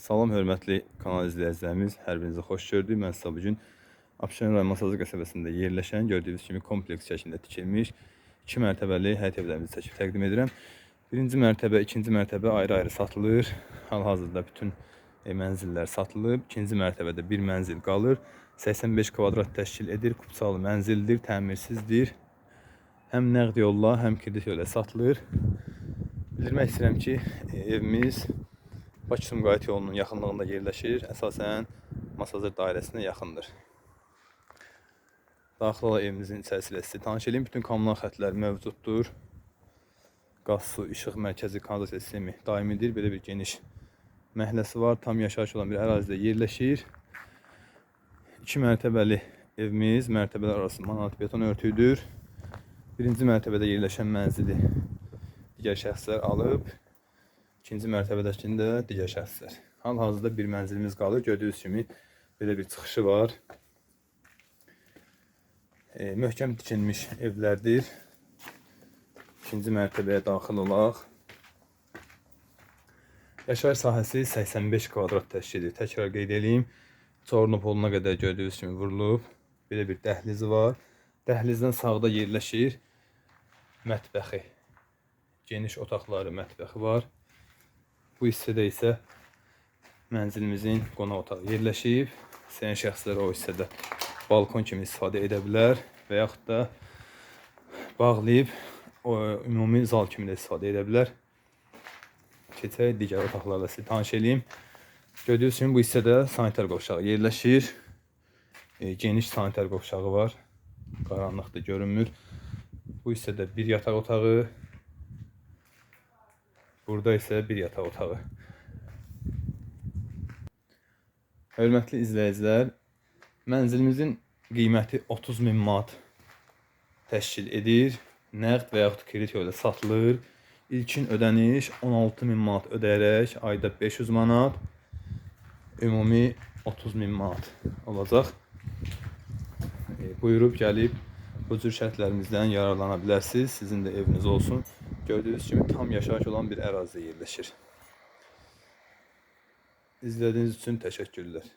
Salam hörmətli kanal izləyicilərimiz, hər birinizi xoş gördük. Mən sizə bu gün Abşeron rayon Masazlı qəsəbəsində yerləşən gördüyünüz kimi kompleks şəklində tikilmiş 2 mərtəbəli həyət evlərimizi çəkib təqdim edirəm. Birinci mərtəbə, ikinci mərtəbə ayrı-ayrı satılır. Hal-hazırda bütün e, mənzillər satılıb. İkinci mərtəbədə bir mənzil qalır. 85 kvadrat təşkil edir. Kupçalı mənzildir, təmirsizdir. Həm nəqd yolla, həm kredit yolla satılır. Bildirmək istəyirəm ki, evimiz Bakı-Sumqayıt yolunun yaxınlığında yerləşir. Əsasən Masazır dairəsinə yaxındır. Daxil olaraq evimizin tanış edeyim. Bütün kommunal xəttlər mövcuddur. Qaz, su, işıq, mərkəzi kanalizasiya sistemi daimidir. Belə bir geniş məhəlləsi var. Tam yaşayış olan bir ərazidə yerləşir. 2 mərtəbəli evimiz, mərtəbələr arası manat beton örtüydür. Birinci mərtəbədə yerləşən mənzili digər şəxslər alıb. İkinci mərtəbədəkini də digər şəxslər. Hal-hazırda bir mənzilimiz qalır. Gördüyünüz kimi belə bir çıxışı var. E, möhkəm tikilmiş evlərdir. İkinci mərtəbəyə daxil olaq. Yaşayış sahəsi 85 kvadrat təşkil edir. Təkrar qeyd edeyim. Çornu poluna qədər gördüyünüz kimi vurulub. Belə bir dəhlizi var. Dəhlizdən sağda yerləşir mətbəxi. Geniş otaqları, mətbəxi var. Bu hissədə isə mənzilimizin qonaq otağı yerləşib. İstəyən şəxslər o hissədə balkon kimi istifadə edə bilər və yaxud da bağlayıb o ümumi zal kimi də istifadə edə bilər. Keçək digər otaqlarla sizi tanış edeyim. Gördüyünüz kimi bu hissədə sanitar qovşağı yerləşir. E, geniş sanitar qovşağı var. Qaranlıqda görünmür. Bu hissədə bir yataq otağı, Burada isə bir yataq otağı. Hörmətli izləyicilər, mənzilimizin qiyməti 30 min manat təşkil edir. Nəqd və yaxud kredit ilə satılır. İlkin ödəniş 16 min manat ödəyərək ayda 500 manat, ümumi 30 min manat olacaq. E, buyurub gəlib bu cür şərtlərimizdən yararlana bilərsiniz. Sizin də eviniz olsun. Gördüyünüz kimi tam yaşayış olan bir ərazidə yerləşir. İzlədiyiniz üçün təşəkkürlər.